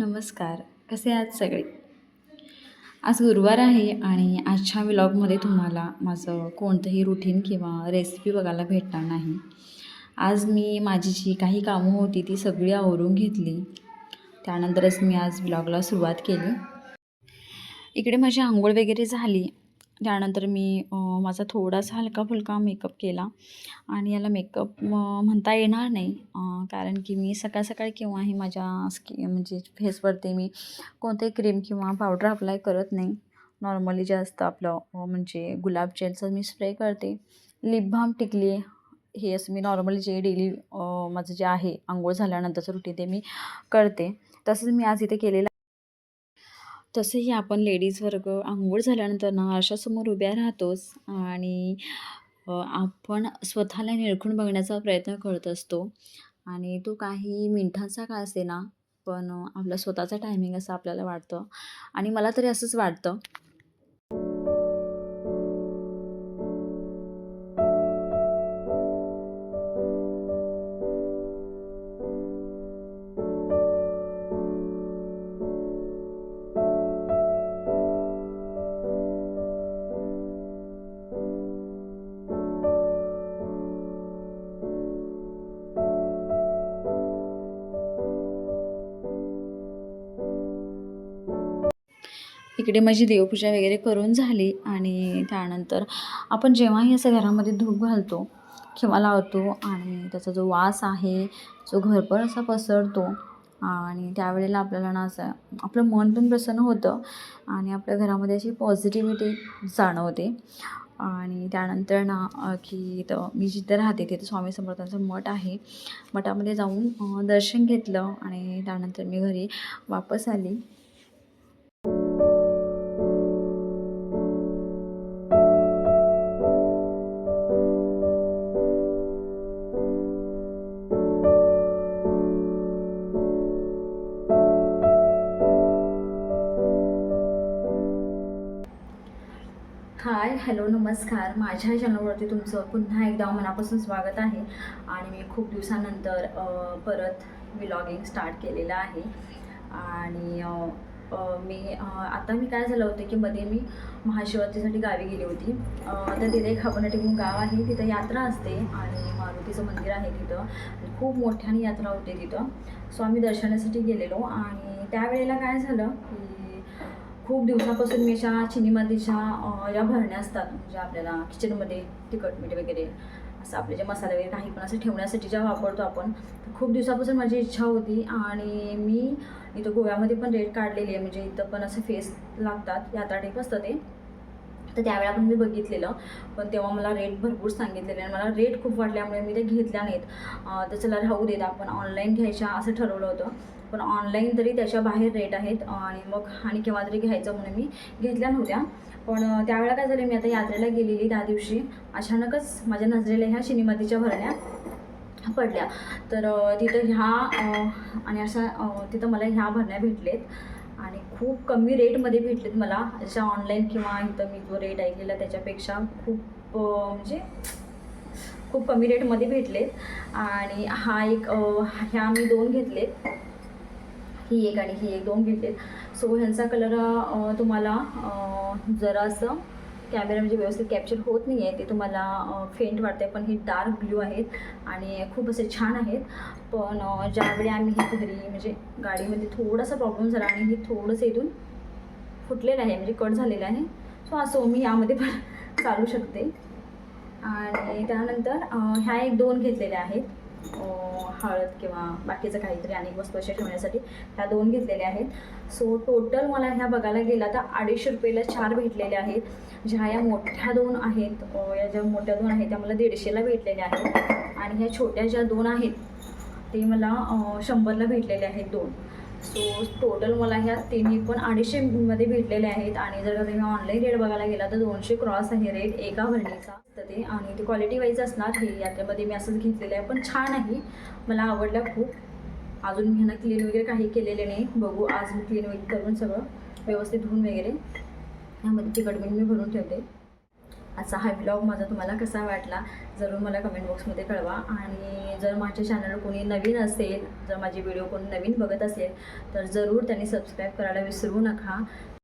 नमस्कार. कसे आहात सगळे? आज गुरुवार आहे आणि आजच्या व्लॉगमध्ये तुम्हाला माझं कोणतंही रुटीन किंवा रेसिपी बघायला भेटणार नाही. आज मी माझी जी काही कामं होती ती सगळी आवरून घेतली. त्यानंतरच मी आज व्लॉगला सुरुवात केली. इकडे माझी आंघोळ वगैरे झाली त्यानंतर मी माझा थोडासा हलका फुलका मेकअप केला. आणि याला मेकअप म्हणता येणार नाही कारण की मी सकाळ सकाळी केव्हाही माझ्या स्कि म्हणजे फेसवरती मी कोणतेही क्रीम किंवा पावडर अप्लाय करत नाही. नॉर्मली जे असतं आपलं म्हणजे गुलाब जेलचं मी स्प्रे करते. लिप बाम टिकली हे असं मी नॉर्मली जे डेली माझं जे आहे आंघोळ झाल्यानंतरचं रुटीन ते मी करते. तसंच मी आज इथे केलेलं तसंही आपण लेडीज वर्ग आंघोळ झाल्यानंतर ना आरशासमोर उभ्या राहतोच आणि आपण स्वतःला निरखून बघण्याचा प्रयत्न करत असतो. आणि तो काही मिनिटांचा का असेना पण आपला स्वतःचा टायमिंग असं आपल्याला वाटतं. आणि मला तरी असंच वाटतं. तिकडे माझी देवपूजा वगैरे करून झाली आणि त्यानंतर आपण जेव्हाही असं घरामध्ये धूप घालतो किंवा लावतो आणि त्याचा जो वास आहे जो घरभर असा पसरतो आणि त्यावेळेला आपल्याला ना असं आपलं मन पण प्रसन्न होतं आणि आपल्या घरामध्ये अशी पॉझिटिव्हिटी जाणवते. आणि त्यानंतर ना की इथं मी जिथं राहते तिथं स्वामी समर्थांचं मठ आहे. मठामध्ये जाऊन दर्शन घेतलं आणि त्यानंतर मी घरी वापस आली. हाय हॅलो नमस्कार. माझ्या चॅनलवरती तुमचं पुन्हा एकदा मनापासून स्वागत आहे. आणि मी खूप दिवसानंतर परत व्लॉगिंग स्टार्ट केलेलं आहे. आणि मी आता मी काय झालं होतं की मध्ये मी महाशिवरात्रीसाठी गावी गेली होती. तर तिथे एक हबनाटी म्हणून गाव आहे. तिथं यात्रा असते आणि मारुतीचं मंदिर आहे तिथं. खूप मोठ्याने यात्रा होते तिथं. सो आम्ही दर्शनासाठी गेलेलो. आणि त्यावेळेला काय झालं की खूप दिवसापासून मी अशा चिनी मातीच्या या भरण्या असतात म्हणजे आपल्याला किचनमध्ये तिखट मीठ वगैरे असं आपले जे मसाले वगैरे काही पण असं ठेवण्यासाठी ज्या वापरतो आपण खूप दिवसापासून माझी इच्छा होती आणि मी इथं गोव्यामध्ये पण रेट काढलेली आहे म्हणजे इथं पण असं फेस लागतात यात्रा टाईप असतं ते. तर त्यावेळेला पण मी बघितलेलं पण तेव्हा मला रेट भरपूर सांगितलेले आणि मला रेट खूप वाटल्यामुळे मी ते घेतल्या नाहीत. तर चला राहू देत आपण ऑनलाईन घ्यायच्या असं ठरवलं होतं. पण ऑनलाईन तरी त्याच्या बाहेर रेट आहेत. आणि मग आणि केव्हा तरी घ्यायचं म्हणून मी घेतल्या नव्हत्या. पण त्यावेळेला काय झालं मी आता यात्रेला गेलेली त्या दिवशी. अचानकच माझ्या नजरेला ह्या शिनीमतीच्या भरण्या पडल्या. तर तिथं ह्या आणि अशा तिथं मला ह्या भरण्या भेटलेत. आणि खूप कमी रेटमध्ये भेटलेत मला. जशा ऑनलाईन किंवा इथं मी जो रेट ऐकलेला त्याच्यापेक्षा खूप म्हणजे खूप कमी रेटमध्ये भेटलेत. आणि हा एक ह्या मी दोन घेतलेत. ही एक आणि ही एक दोन घेतलेत सो ह्यांचा कलर तुम्हाला जरासं कॅमेरा म्हणजे व्यवस्थित कॅप्चर होत नाही आहे ते तुम्हाला फेंट वाटते पण हे डार्क ब्ल्यू आहेत आणि खूप असे छान आहेत. पण ज्यावेळी आम्ही हे घरी म्हणजे गाडीमध्ये थोडासा प्रॉब्लेम झाला आणि हे थोडंसं इथून फुटलेलं आहे म्हणजे कट झालेलं आहे. सो असो मी यामध्ये पण चालू शकते. आणि त्यानंतर ह्या एक दोन घेतलेल्या आहेत. हळद किंवा बाकीचं काहीतरी अनेक वस्तू अशा ठेवण्यासाठी ह्या दोन घेतलेल्या आहेत. सो टोटल मला ह्या बघायला गेला तर अडीचशे रुपयेला चार भेटलेल्या आहेत. ज्या या मोठ्या दोन आहेत या ज्या मोठ्या दोन आहेत त्या मला दीडशेला भेटलेल्या आहेत. आणि ह्या छोट्या ज्या दोन आहेत ते मला शंभरला भेटलेले आहेत दोन. सो टोटल मला ह्या तिन्ही पण अडीचशेमध्ये भेटलेले आहेत. आणि जर का तुम्ही ऑनलाईन रेट बघायला गेला तर दोनशे क्रॉस आहे रेट एका भरणीचा. तर ते. आणि ते क्वालिटी वाईज असणार हे यात्रेमध्ये मी असंच घेतलेलं आहे. पण छान आहे. मला आवडलं खूप. अजून मी ह्यांना क्लीन वगैरे काही केलेले नाही. बघू आज मी क्लीन वगैरे करून सगळं व्यवस्थित धुवून वगैरे. ह्यामध्ये तिकट मी भरून ठेवते. आजचा हा ब्लॉग माझा तुम्हाला कसा वाटला जरूर मला कमेंट बॉक्समध्ये कळवा. आणि जर माझ्या चॅनल कोणी नवीन असेल जर माझे व्हिडिओ कोणी नवीन बघत असेल तर जरूर त्यांनी सबस्क्राईब करायला विसरू नका.